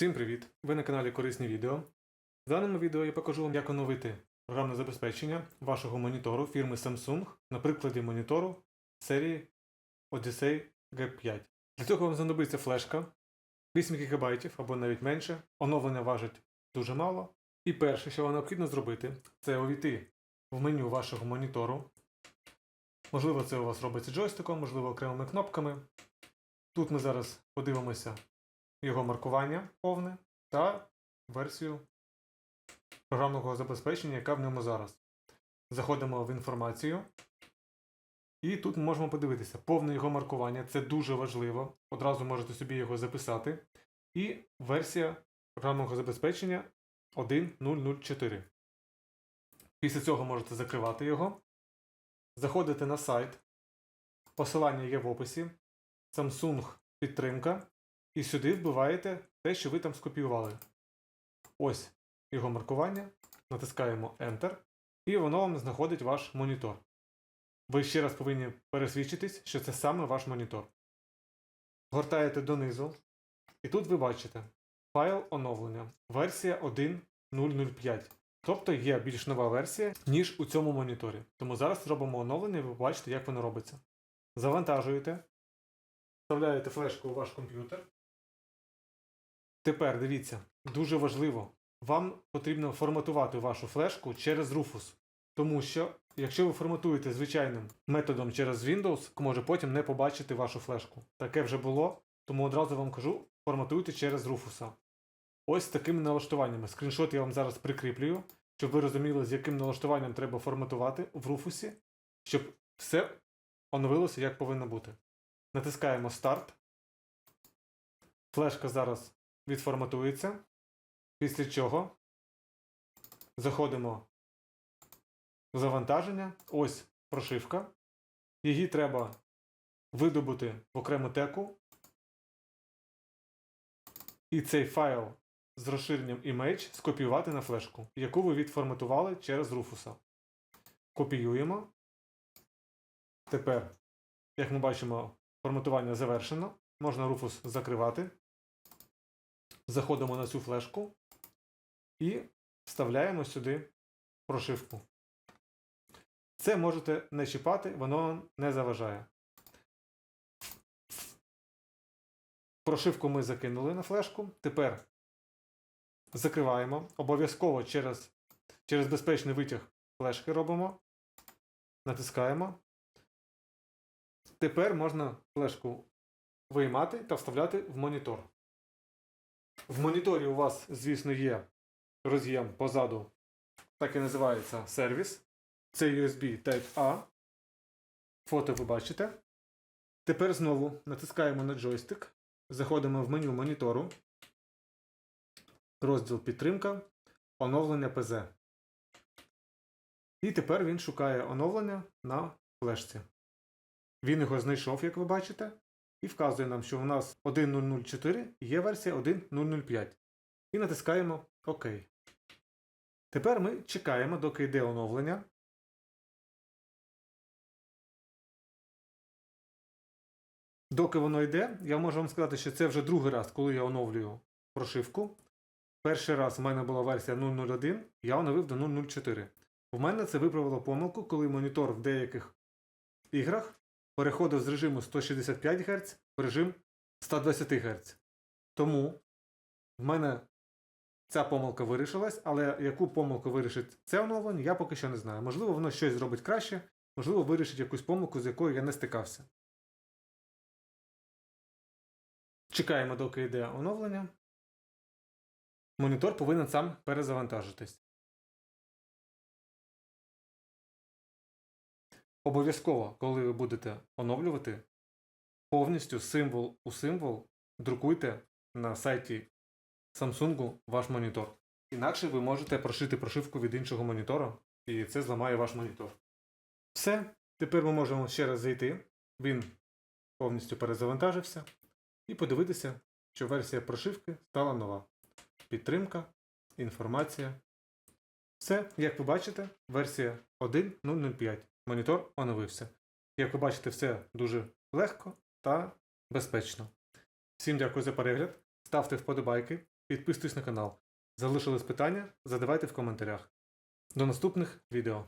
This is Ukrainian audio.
Всім привіт! Ви на каналі Корисні відео. В даному відео я покажу вам, як оновити програмне забезпечення вашого монітору фірми Samsung на прикладі монітору серії Odyssey G5. Для цього вам знадобиться флешка 8 ГБ або навіть менше. Оновлення важить дуже мало. І перше, що вам необхідно зробити, це увійти в меню вашого монітору. Можливо, це у вас робиться джойстиком, можливо, окремими кнопками. Тут ми зараз подивимося його маркування повне та версію програмного забезпечення, яка в ньому зараз. Заходимо в інформацію. І тут ми можемо подивитися повне його маркування. Це дуже важливо. Одразу можете собі його записати. І версія програмного забезпечення 1.004. Після цього можете закривати його. Заходите на сайт. Посилання є в описі. Samsung підтримка. І сюди вбиваєте те, що ви там скопіювали. Ось його маркування. Натискаємо Enter. І воно вам знаходить ваш монітор. Ви ще раз повинні пересвідчитись, що це саме ваш монітор. Гортаєте донизу. І тут ви бачите файл оновлення. Версія 1.005. Тобто є більш нова версія, ніж у цьому моніторі. Тому зараз зробимо оновлення і ви бачите, як воно робиться. Завантажуєте. Вставляєте флешку у ваш комп'ютер. Тепер дивіться, дуже важливо. Вам потрібно форматувати вашу флешку через Rufus. Тому що, якщо ви форматуєте звичайним методом через Windows, може потім не побачити вашу флешку. Таке вже було, тому одразу вам кажу, форматуйте через Rufus. Ось з такими налаштуваннями. Скріншот я вам зараз прикріплюю, щоб ви розуміли, з яким налаштуванням треба форматувати в Rufus, щоб все оновилося як повинно бути. Натискаємо старт. Флешка зараз відформатується. Після чого заходимо в завантаження. Ось прошивка. Її треба видобути в окрему теку. І цей файл з розширенням image скопіювати на флешку, яку ви відформатували через Rufus. Копіюємо. Тепер, як ми бачимо, форматування завершено. Можна Rufus закривати. Заходимо на цю флешку і вставляємо сюди прошивку. Це можете не чіпати, воно не заважає. Прошивку ми закинули на флешку. Тепер закриваємо. Обов'язково через, через безпечний витяг флешки робимо. Натискаємо. Тепер можна флешку виймати та вставляти в монітор. В моніторі у вас, звісно, є роз'єм позаду, так і називається сервіс. Це USB Type-A. Фото ви бачите. Тепер знову натискаємо на джойстик. Заходимо в меню монітору. Розділ підтримка. Оновлення ПЗ. І тепер він шукає оновлення на флешці. Він його знайшов, як ви бачите, і вказує нам, що у нас 1.004 є версія 1.005. І натискаємо ОК. Тепер ми чекаємо, доки йде оновлення. Доки воно йде, я можу вам сказати, що це вже другий раз, коли я оновлюю прошивку. Перший раз в мене була версія 0.01, я оновив до 0.04. У мене це виправило помилку, коли монітор в деяких іграх переходив з режиму 165 Гц в режим 120 Гц. Тому в мене ця помилка вирішилась, але яку помилку вирішить це оновлення, я поки що не знаю. Можливо, воно щось зробить краще, можливо, вирішить якусь помилку, з якою я не стикався. Чекаємо, доки йде оновлення. Монітор повинен сам перезавантажитись. Обов'язково, коли ви будете оновлювати, повністю символ у символ друкуйте на сайті Samsung ваш монітор. Інакше ви можете прошити прошивку від іншого монітора, і це зламає ваш монітор. Все. Тепер ми можемо ще раз зайти. Він повністю перезавантажився. І подивитися, що версія прошивки стала нова. Підтримка, інформація. Все, як ви бачите, версія 1.005. Монітор оновився. Як ви бачите, все дуже легко та безпечно. Всім дякую за перегляд. Ставте вподобайки, підписуйтесь на канал. Залишились питання? Задавайте в коментарях. До наступних відео.